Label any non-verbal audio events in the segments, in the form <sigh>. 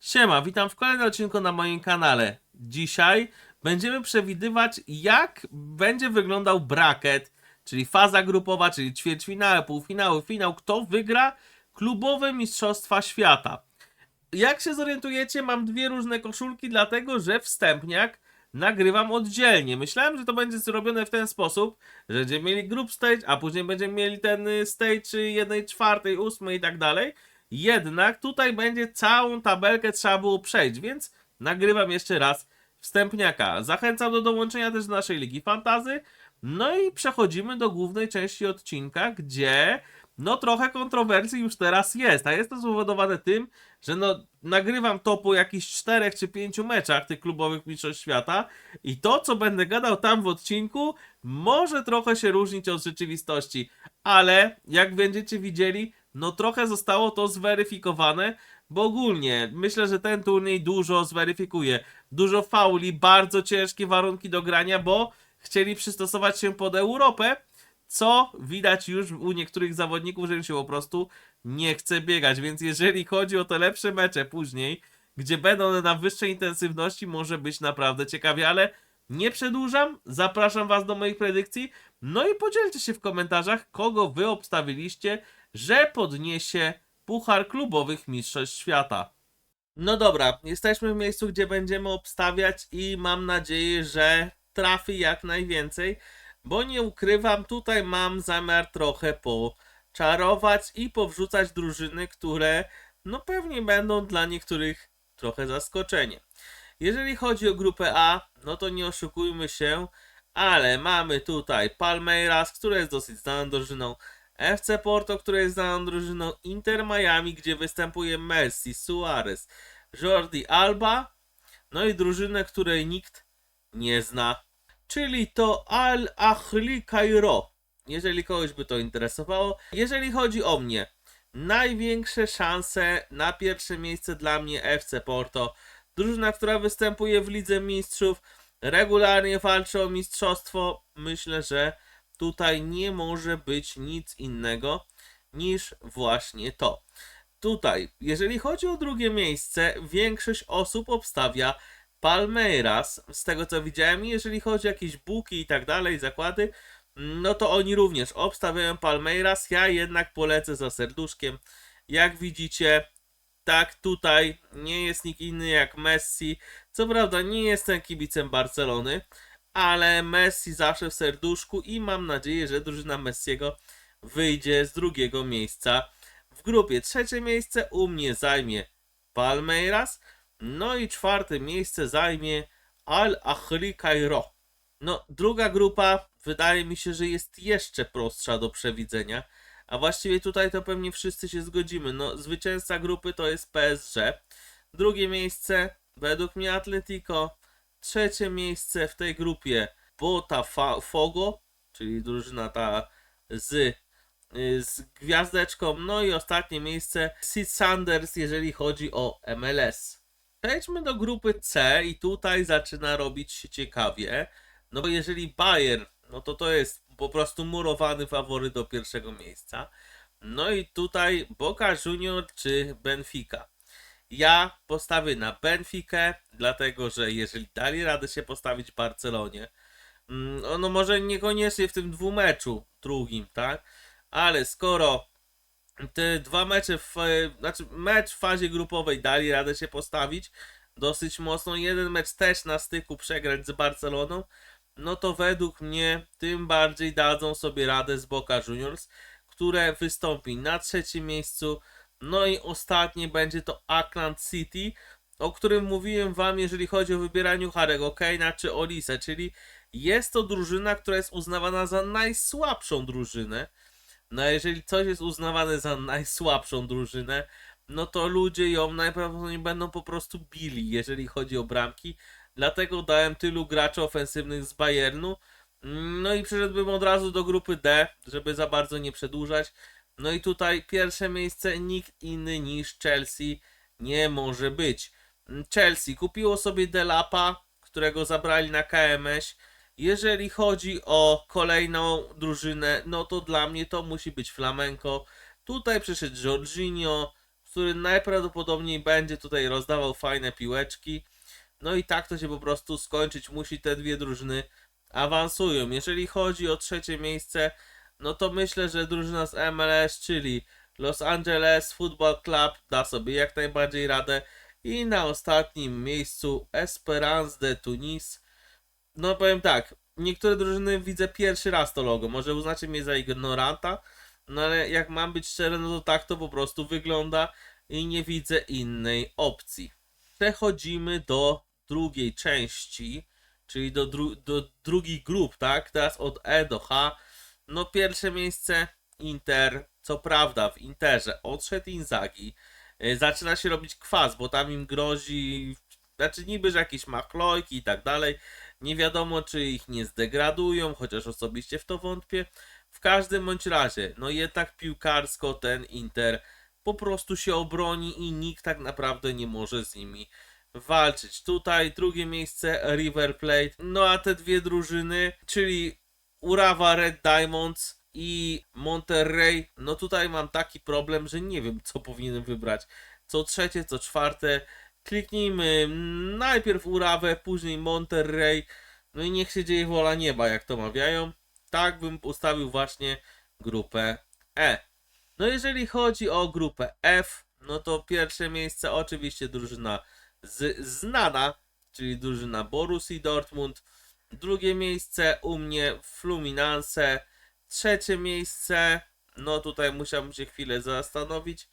Siema, witam w kolejnym odcinku na moim kanale. Dzisiaj będziemy przewidywać, jak będzie wyglądał bracket, czyli faza grupowa, czyli ćwierćfinały, półfinały, finał, kto wygra klubowe Mistrzostwa Świata. Jak się zorientujecie, mam dwie różne koszulki, dlatego że wstępniak nagrywam oddzielnie. Myślałem, że to będzie zrobione w ten sposób, że będziemy mieli group stage, a później będziemy mieli ten y, stage jednej czwartej, ósmej i tak dalej. Jednak tutaj będzie całą tabelkę trzeba było przejść, więc nagrywam jeszcze raz wstępniaka. Zachęcam do dołączenia też do naszej Ligi Fantazy. No i przechodzimy do głównej części odcinka, gdzie no trochę kontrowersji już teraz jest, a jest to spowodowane tym, że no nagrywam to po jakichś czterech czy pięciu meczach tych klubowych mistrzostw świata i to, co będę gadał tam w odcinku, może trochę się różnić od rzeczywistości, ale jak będziecie widzieli, no trochę zostało to zweryfikowane, bo ogólnie myślę, że ten turniej dużo zweryfikuje. Dużo fauli, bardzo ciężkie warunki do grania, bo chcieli przystosować się pod Europę, co widać już u niektórych zawodników, że im się po prostu nie chce biegać. Więc jeżeli chodzi o te lepsze mecze później, gdzie będą one na wyższej intensywności, może być naprawdę ciekawie, ale nie przedłużam, zapraszam Was do moich predykcji. No i podzielcie się w komentarzach, kogo Wy obstawiliście, że podniesie Puchar Klubowych Mistrzostw Świata. No dobra, jesteśmy w miejscu, gdzie będziemy obstawiać i mam nadzieję, że trafi jak najwięcej, bo nie ukrywam, tutaj mam zamiar trochę poczarować i powrzucać drużyny, które no pewnie będą dla niektórych trochę zaskoczeniem. Jeżeli chodzi o grupę A, no to nie oszukujmy się, ale mamy tutaj Palmeiras, która jest dosyć znaną drużyną, FC Porto, która jest znaną drużyną, Inter Miami, gdzie występuje Messi, Suarez, Jordi Alba, no i drużynę, której nikt nie zna, czyli to Al Ahli Cairo. Jeżeli kogoś by to interesowało. Jeżeli chodzi o mnie, największe szanse na pierwsze miejsce dla mnie FC Porto. Drużyna, która występuje w Lidze Mistrzów, regularnie walczy o mistrzostwo. Myślę, że tutaj nie może być nic innego niż właśnie to. Tutaj, jeżeli chodzi o drugie miejsce, większość osób obstawia Palmeiras, z tego co widziałem, jeżeli chodzi o jakieś buki i tak dalej, zakłady, no to oni również obstawiają Palmeiras, ja jednak polecę za serduszkiem. Jak widzicie, tak tutaj nie jest nikt inny jak Messi. Co prawda nie jestem kibicem Barcelony, ale Messi zawsze w serduszku i mam nadzieję, że drużyna Messiego wyjdzie z drugiego miejsca w grupie. Trzecie miejsce u mnie zajmie Palmeiras, no i czwarte miejsce zajmie Al Ahli Cairo. No, druga grupa wydaje mi się, że jest jeszcze prostsza do przewidzenia, a właściwie tutaj to pewnie wszyscy się zgodzimy. No, zwycięzca grupy to jest PSG. Drugie miejsce według mnie Atletico. Trzecie miejsce w tej grupie Botafogo, czyli drużyna ta z, y, z gwiazdeczką. No i ostatnie miejsce Sid Sanders, jeżeli chodzi o MLS. Przejdźmy do grupy C i tutaj zaczyna robić się ciekawie. No bo jeżeli Bayern, no to to jest po prostu murowany faworyt do pierwszego miejsca. No i tutaj Boca Junior czy Benfica. Ja postawię na Benfikę, dlatego że jeżeli dali radę się postawić Barcelonie, mm, no może niekoniecznie w tym dwumeczu drugim, tak? Ale skoro te dwa mecze, w, znaczy mecz w fazie grupowej dali radę się postawić dosyć mocno, jeden mecz też na styku przegrać z Barceloną, no to według mnie tym bardziej dadzą sobie radę z Boca Juniors, które wystąpi na trzecim miejscu. No i ostatnie będzie to Auckland City, o którym mówiłem wam, jeżeli chodzi o wybieraniu Harego Kane'a czy Olise, czyli jest to drużyna, która jest uznawana za najsłabszą drużynę. No a jeżeli coś jest uznawane za najsłabszą drużynę, no to ludzie ją najprawdopodobniej będą po prostu bili, jeżeli chodzi o bramki. Dlatego dałem tylu graczy ofensywnych z Bayernu. No i przeszedłbym od razu do grupy D, żeby za bardzo nie przedłużać. No i tutaj pierwsze miejsce nikt inny niż Chelsea nie może być. Chelsea kupiło sobie Delapa, którego zabrali na KMS. Jeżeli chodzi o kolejną drużynę, no to dla mnie to musi być Flamenco. Tutaj przyszedł Jorginho, który najprawdopodobniej będzie tutaj rozdawał fajne piłeczki. No i tak to się po prostu skończyć musi. Te dwie drużyny awansują. Jeżeli chodzi o trzecie miejsce, no to myślę, że drużyna z MLS, czyli Los Angeles Football Club da sobie jak najbardziej radę. I na ostatnim miejscu Esperance de Tunis. No powiem tak, niektóre drużyny widzę pierwszy raz to logo. Może uznacie mnie za ignoranta, no ale jak mam być szczery, no to tak to po prostu wygląda i nie widzę innej opcji. Przechodzimy do drugiej części, czyli do, dru do drugich grup, tak? Teraz od E do H. No pierwsze miejsce Inter, co prawda w Interze odszedł Inzaghi, Y, zaczyna się robić kwas, bo tam im grozi, znaczy niby, że jakieś machlojki i tak dalej, nie wiadomo czy ich nie zdegradują, chociaż osobiście w to wątpię. W każdym bądź razie, no jednak piłkarsko ten Inter po prostu się obroni i nikt tak naprawdę nie może z nimi walczyć. Tutaj drugie miejsce River Plate, no a te dwie drużyny, czyli Urawa Red Diamonds i Monterrey, no tutaj mam taki problem, że nie wiem co powinienem wybrać. Co trzecie, co czwarte. Kliknijmy najpierw Urawę, później Monterrey. No i niech się dzieje wola nieba, jak to mawiają. Tak bym ustawił właśnie grupę E. No jeżeli chodzi o grupę F, no to pierwsze miejsce oczywiście drużyna z, znana, czyli drużyna Borussii Dortmund. Drugie miejsce u mnie Fluminense. Trzecie miejsce, no tutaj musiałbym się chwilę zastanowić,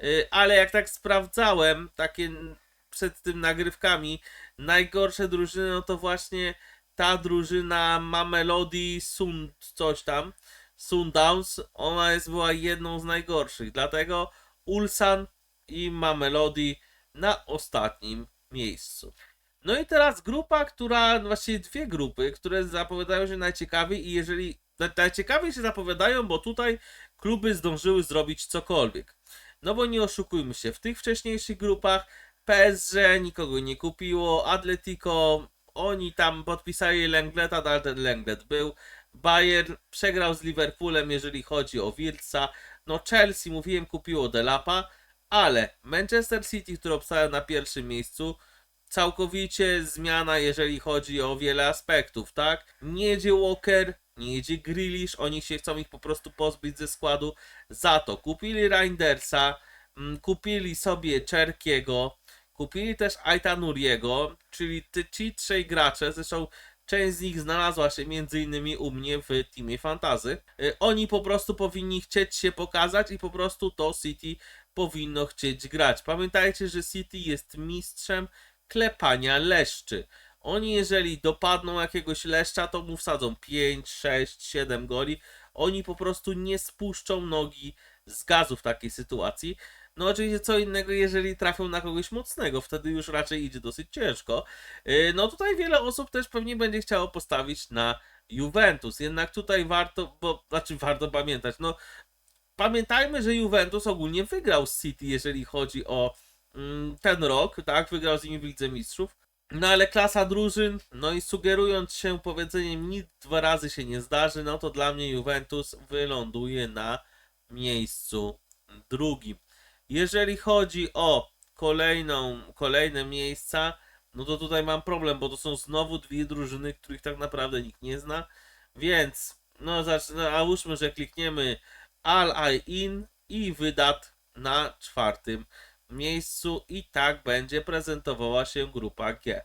Yy, ale jak tak sprawdzałem, takie przed tym nagrywkami, najgorsze drużyny, no to właśnie ta drużyna Mamelody Sund coś tam, Sundowns, ona jest była jedną z najgorszych, dlatego Ulsan i Mamelody na ostatnim miejscu. No i teraz grupa, która, no właściwie dwie grupy, które zapowiadają się najciekawiej i jeżeli na- najciekawiej się zapowiadają, bo tutaj kluby zdążyły zrobić cokolwiek. No bo nie oszukujmy się, w tych wcześniejszych grupach PSG nikogo nie kupiło, Atletico, oni tam podpisali Lengleta, ale ten Lenglet był. Bayern przegrał z Liverpoolem, jeżeli chodzi o Wirtza. No Chelsea, mówiłem, kupiło Delapa, ale Manchester City, który obstawia na pierwszym miejscu, całkowicie zmiana, jeżeli chodzi o wiele aspektów, tak? Nie jedzie Walker, nie jedzie Grealish, oni się chcą ich po prostu pozbyć ze składu. Za to kupili Reindersa, mm, kupili sobie Czerkiego, kupili też Aitanuriego, czyli ci trzej gracze, zresztą część z nich znalazła się między innymi u mnie w Teamie Fantazy. Y, Oni po prostu powinni chcieć się pokazać i po prostu to City powinno chcieć grać. Pamiętajcie, że City jest mistrzem klepania leszczy. Oni jeżeli dopadną jakiegoś leszcza, to mu wsadzą 5, 6, 7 goli. Oni po prostu nie spuszczą nogi z gazu w takiej sytuacji. No oczywiście co innego, jeżeli trafią na kogoś mocnego, wtedy już raczej idzie dosyć ciężko. Yy, No tutaj wiele osób też pewnie będzie chciało postawić na Juventus. Jednak tutaj warto, bo znaczy warto pamiętać, no pamiętajmy, że Juventus ogólnie wygrał z City, jeżeli chodzi o ten rok, tak? Wygrał z nimi w Lidze Mistrzów. No ale klasa drużyn, no i sugerując się powiedzeniem nic dwa razy się nie zdarzy, no to dla mnie Juventus wyląduje na miejscu drugim. Jeżeli chodzi o kolejną, kolejne miejsca, no to tutaj mam problem, bo to są znowu dwie drużyny, których tak naprawdę nikt nie zna, więc no zacznę, a łóżmy, że klikniemy Al Ain i wydat na czwartym miejscu i tak będzie prezentowała się grupa G.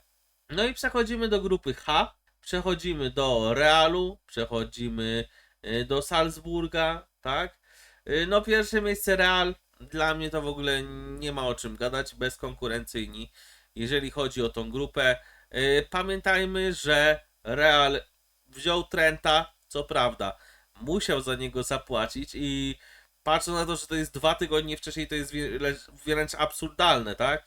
No i przechodzimy do grupy H, przechodzimy do Realu, przechodzimy y, do Salzburga, tak? Y, No pierwsze miejsce Real, dla mnie to w ogóle nie ma o czym gadać, bezkonkurencyjni, jeżeli chodzi o tą grupę. Y, Pamiętajmy, że Real wziął Trenta, co prawda, musiał za niego zapłacić i patrząc na to, że to jest dwa tygodnie wcześniej, to jest wręcz absurdalne, tak?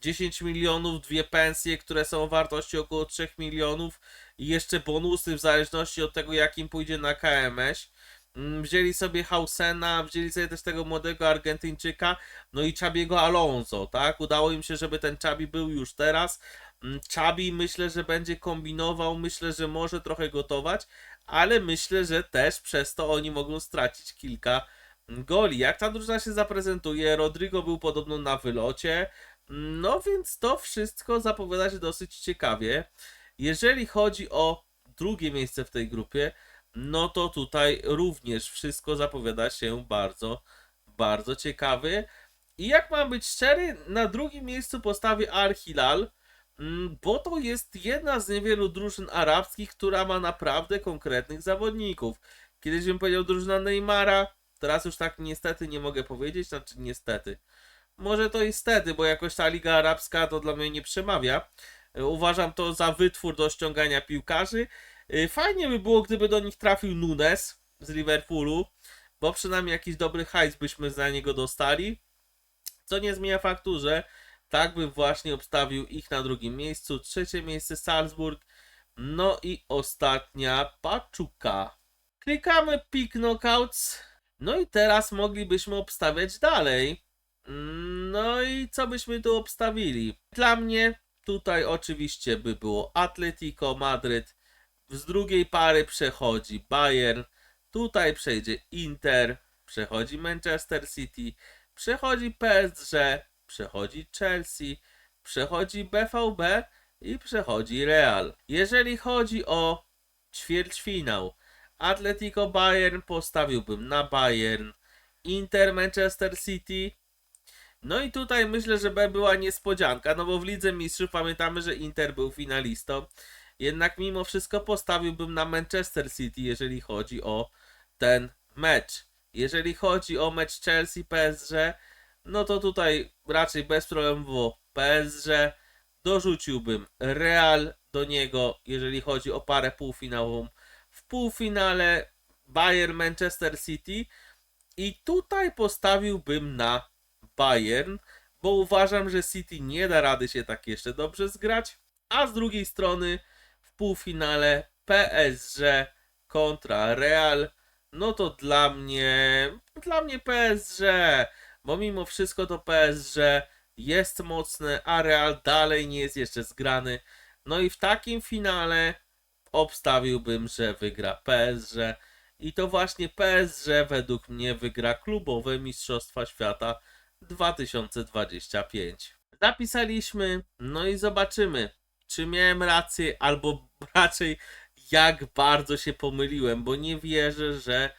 10 milionów, dwie pensje, które są o wartości około 3 milionów i jeszcze bonusy w zależności od tego, jakim pójdzie na KMS. Mm, Wzięli sobie Hausena, wzięli sobie też tego młodego Argentyńczyka, no i Chabiego Alonso, tak? Udało im się, żeby ten Chabi był już teraz. Mm, Chabi myślę, że będzie kombinował, myślę, że może trochę gotować, ale myślę, że też przez to oni mogą stracić kilka goli. Jak ta drużyna się zaprezentuje, Rodrigo był podobno na wylocie, no więc to wszystko zapowiada się dosyć ciekawie. Jeżeli chodzi o drugie miejsce w tej grupie, no to tutaj również wszystko zapowiada się bardzo, bardzo ciekawy. I jak mam być szczery, na drugim miejscu postawię Al Hilal, mm, bo to jest jedna z niewielu drużyn arabskich, która ma naprawdę konkretnych zawodników. Kiedyś bym powiedział drużyna Neymara, teraz już tak niestety nie mogę powiedzieć, znaczy niestety. Może to niestety, bo jakoś ta Liga Arabska to dla mnie nie przemawia. E, Uważam to za wytwór do ściągania piłkarzy. E, Fajnie by było, gdyby do nich trafił Nunes z Liverpoolu, bo przynajmniej jakiś dobry hajs byśmy za niego dostali. Co nie zmienia faktu, że tak bym właśnie obstawił ich na drugim miejscu. Trzecie miejsce Salzburg. No i ostatnia Paczuka. Klikamy Pick Knockouts. No i teraz moglibyśmy obstawiać dalej. Mm, No i co byśmy tu obstawili? Dla mnie tutaj oczywiście by było Atletico Madryt. Z drugiej pary przechodzi Bayern. Tutaj przejdzie Inter. Przechodzi Manchester City. Przechodzi PSG. Przechodzi Chelsea. Przechodzi BVB i przechodzi Real. Jeżeli chodzi o ćwierćfinał, Atletico Bayern postawiłbym na Bayern. Inter Manchester City no i tutaj myślę, że B była niespodzianka, no bo w Lidze Mistrzów pamiętamy, że Inter był finalistą. Jednak mimo wszystko postawiłbym na Manchester City, jeżeli chodzi o ten mecz. Jeżeli chodzi o mecz Chelsea-PSG, no to tutaj raczej bezproblemowo PSG. Dorzuciłbym Real do niego, jeżeli chodzi o parę półfinałową. W półfinale Bayern-Manchester City. I tutaj postawiłbym na Bayern, bo uważam, że City nie da rady się tak jeszcze dobrze zgrać. A z drugiej strony w półfinale PSG kontra Real, no to dla mnie, dla mnie PSG, bo mimo wszystko to PSG jest mocne, a Real dalej nie jest jeszcze zgrany. No i w takim finale obstawiłbym, że wygra PSG. I to właśnie PSG według mnie wygra klubowe Mistrzostwa Świata 2025. Zapisaliśmy, no i zobaczymy, czy miałem rację, albo <laughs> raczej jak bardzo się pomyliłem, bo nie wierzę, że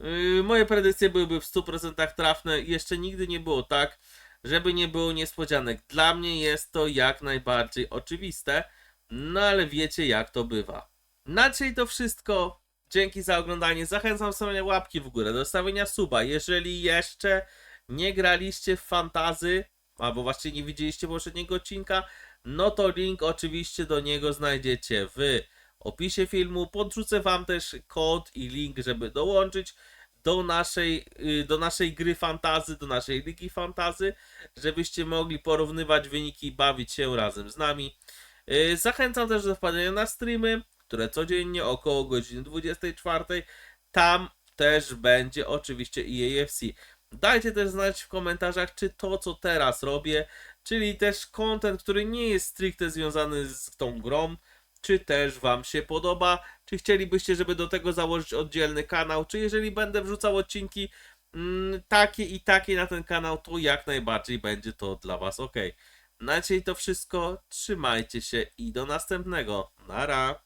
yy, moje predykcje byłyby w 100% trafne. Jeszcze nigdy nie było tak, żeby nie było niespodzianek. Dla mnie jest to jak najbardziej oczywiste, no ale wiecie jak to bywa. Na dzisiaj to wszystko. Dzięki za oglądanie. Zachęcam stawiania łapki w górę, do stawienia suba. Jeżeli jeszcze nie graliście w fantazy, albo właśnie nie widzieliście poprzedniego odcinka, no to link oczywiście do niego znajdziecie w opisie filmu. Podrzucę wam też kod i link, żeby dołączyć do naszej, y, do naszej gry fantazy, do naszej ligi fantazy, żebyście mogli porównywać wyniki i bawić się razem z nami. Y, Zachęcam też do wpadania na streamy, które codziennie około godziny 24. Tam też będzie oczywiście EAFC. Dajcie też znać w komentarzach, czy to, co teraz robię, czyli też content, który nie jest stricte związany z tą grą, czy też Wam się podoba, czy chcielibyście, żeby do tego założyć oddzielny kanał, czy jeżeli będę wrzucał odcinki mm, takie i takie na ten kanał, to jak najbardziej będzie to dla Was ok. Na dzisiaj to wszystko, trzymajcie się i do następnego. Nara!